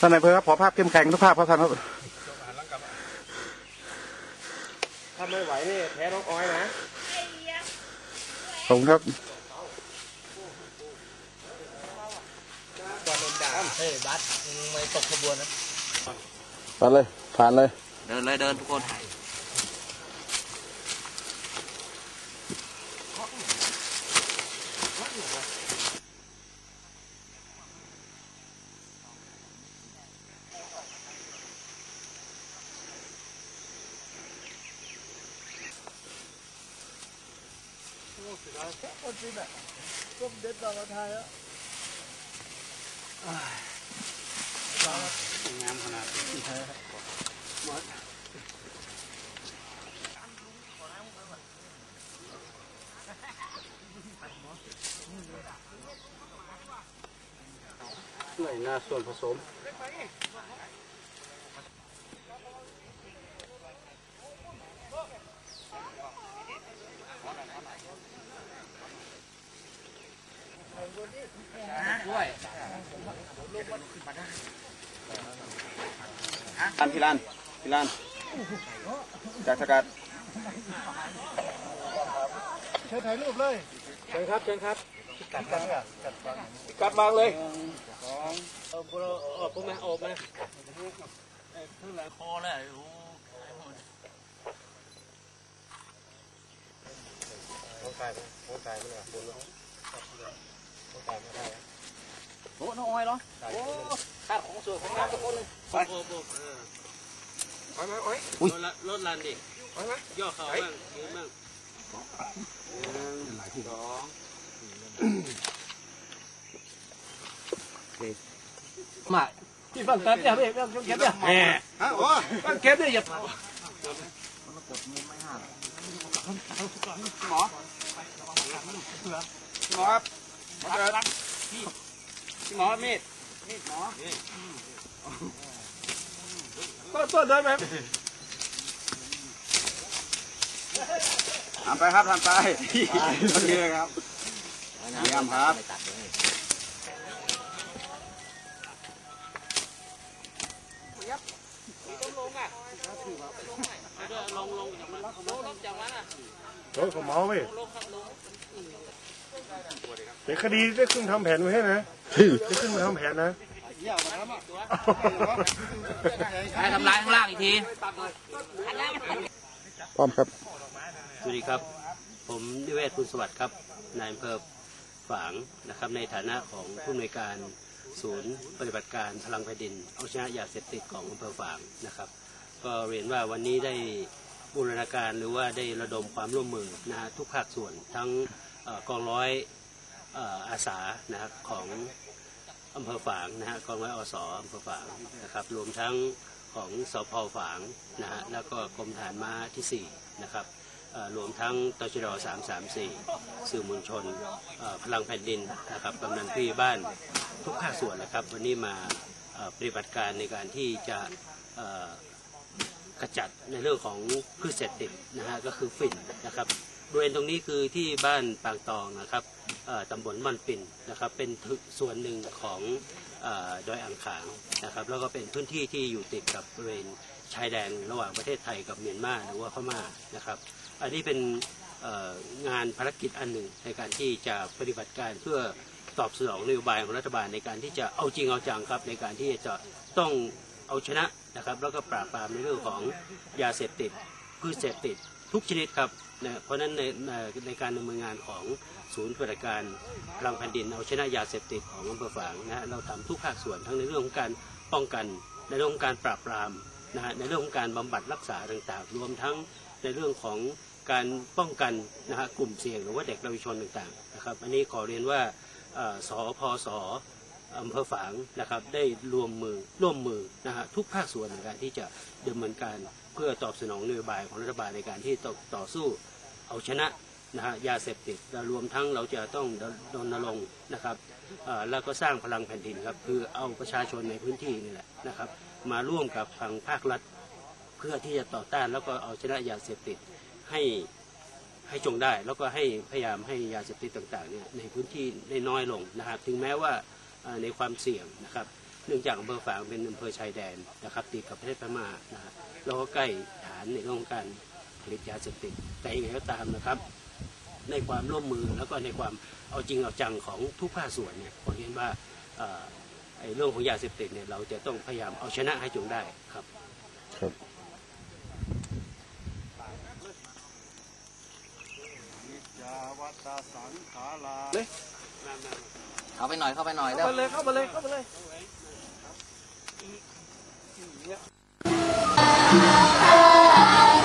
ท่านนายอำเภอครับขอภาพเข้มแข็งทุกภาพครับท่านครับถ้าไม่ไหวนี่แพ้น้องอ้อยนะขอบคุณครับเฮ้ยบัสมึงไม่ตกขบวนนะผ่านเลย ผ่านเลย เดินเลยเดินทุกคน หน่อยหน้าส่วนผสม ด้วยอันพิรันพิรันจากสกัดเชิญถ่ายรูปเลยเชิญครับเชิญครับกัดกัดกัดวางเลยเออพวกเราออกพวกมาออกมาเพิ่งหลังคอเลยโอ้โหน้ องอ้อยเหรอโอ้ขาดของสวยของงามทุกคนเลยไปโอ้โหเอออ้อยไหมอ้อยรถละรถลันดิอ้อยไหมย่อเขาบ้างยืนบ้างมาที่ฟังกันเนี่ยพี่ฟังเก็บเนี่ยแหมฮะโอ้ฟังเก็บเนี่ยอย่าหมอหมอครับห มอเจอพี่หมอมีดมีดหมอต้นต้นได้ไหมทำไปครับทำไปโอเคครับเยี่ยมครับลงลงจากมันลงลงจากมันอะเฮ้ยผมเมาไหมลงครับลง เดี๋ยวคดีได้ขึ้นทำแผนไว้ให้นะได้ขึ้นมาทำแผนนะให้ทำลายข้างล่างอีกทีพร้อมครับ สวัสดีครับ ผมนิเวศคุณสวัสดิ์ครับ นายอำเภอฝางนะครับ ในฐานะของผู้อำนวยการศูนย์ปฏิบัติการพลังแผ่นดิน เอาชนะยาเสพติดของอำเภอฝางนะครับ ก็เรียนว่าวันนี้ได้บูรณาการหรือว่าได้ระดมความร่วมมือนะฮะทุกภาคส่วนทั้งเอ่อ กองร้อยอาสานะครับของอำเภอฝางนะฮะกองร้อยอสอำเภอฝางนะครับรวมทั้งของสพฝางนะฮะแล้วก็กรมฐานม้าที่4นะครับรวมทั้งตชด334 สื่อมวลชนพลังแผ่นดินนะครับกำนันผู้ใหญ่บ้านทุกภาคส่วนนะครับ วันนี้มาปฏิบัติการในการที่จะเอ่อกระจัดในเรื่องของพืชเศรษฐกิจนะฮะก็คือฝิ่นนะครับ บริเวณตรงนี้คือที่บ้านปางตองนะครับตำบลม่อนปิ่นนะครับ เป็นส่วนหนึ่งของอดอยอ่างขางนะครับ แล้วก็เป็นพื้นที่ที่อยู่ติดกับบริเวณชายแดนระหว่างประเทศไทยกับเมียนมาหรือว่าพม่านะครับ อันนี้เป็นงานภารกิจอันหนึ่งในการที่จะปฏิบัติการเพื่อตอบสนองนโยบายของรัฐบาลในการที่จะเอาจริงเอาจังครับ ในการที่จะต้องเอาชนะนะครับ แล้วก็ปราบปรามในเรื่องของยาเสพติดพืชเสพติด ทุกชนิดครับนะเพราะฉะนั้นในในในการดำเนินงานของศูนย์ปฏิบัติการพลังแผ่นดินเอาชนะยาเสพติดของอำเภอฝางนะฮะเราทำทุกภาคส่วนทั้งในเรื่องของการป้องกัน ในเรื่องของการปราบปรามนะฮะในเรื่องของการบำบัดรักษาต่างๆ รวมทั้งในเรื่องของการป้องกันนะฮะกลุ่มเสี่ยงหรือว่าเด็กเยาวชนต่างๆนะครับอันนี้ขอเรียนว่าเอ่อสพส อำเภอฝางนะครับได้รวมมือร่วมมือนะฮะทุกภาคส่วนในการที่จะดำเนินการเพื่อตอบสนองนโยบายของรัฐบาลในการที่ต่อต่อสู้เอาชนะนะฮะยาเสพติดและรวมทั้งเราจะต้องรณรงค์นะครับแล้วก็สร้างพลังแผ่นดินครับคือเอาประชาชนในพื้นที่นี่แหละนะครับ มาร่วมกับทางภาครัฐ เพื่อที่จะต่อต้านแล้วก็เอาชนะยาเสพติดให้ให้จงได้ แล้วก็ให้พยายามให้ยาเสพติดต่างๆเนี่ยในพื้นที่ได้น้อยลงนะครับ ถึงแม้ว่า ในความเสี่ยงนะครับ เนื่องจากอำเภอฝางเป็นอำเภอชายแดนนะครับติดกับประเทศพม่านะฮะเราก็ใกล้ฐานในเรื่องของการผลิตยาเสพติดแต่ยังไงก็ตามนะครับ ในความร่วมมือแล้วก็ในความเอาจริงเอาจังของทุกภาคส่วนเนี่ยผมเห็นว่าเอ่อไอ้เรื่องของยาเสพติดเนี่ยเราจะต้องพยายามเอาชนะให้จงได้ครับยาวั ตสังขาราเข้าไปหน่อยเข้าไปหน่อยเด้เข้าอไปเลยเข้าไปเลยเข้าไปเลยเ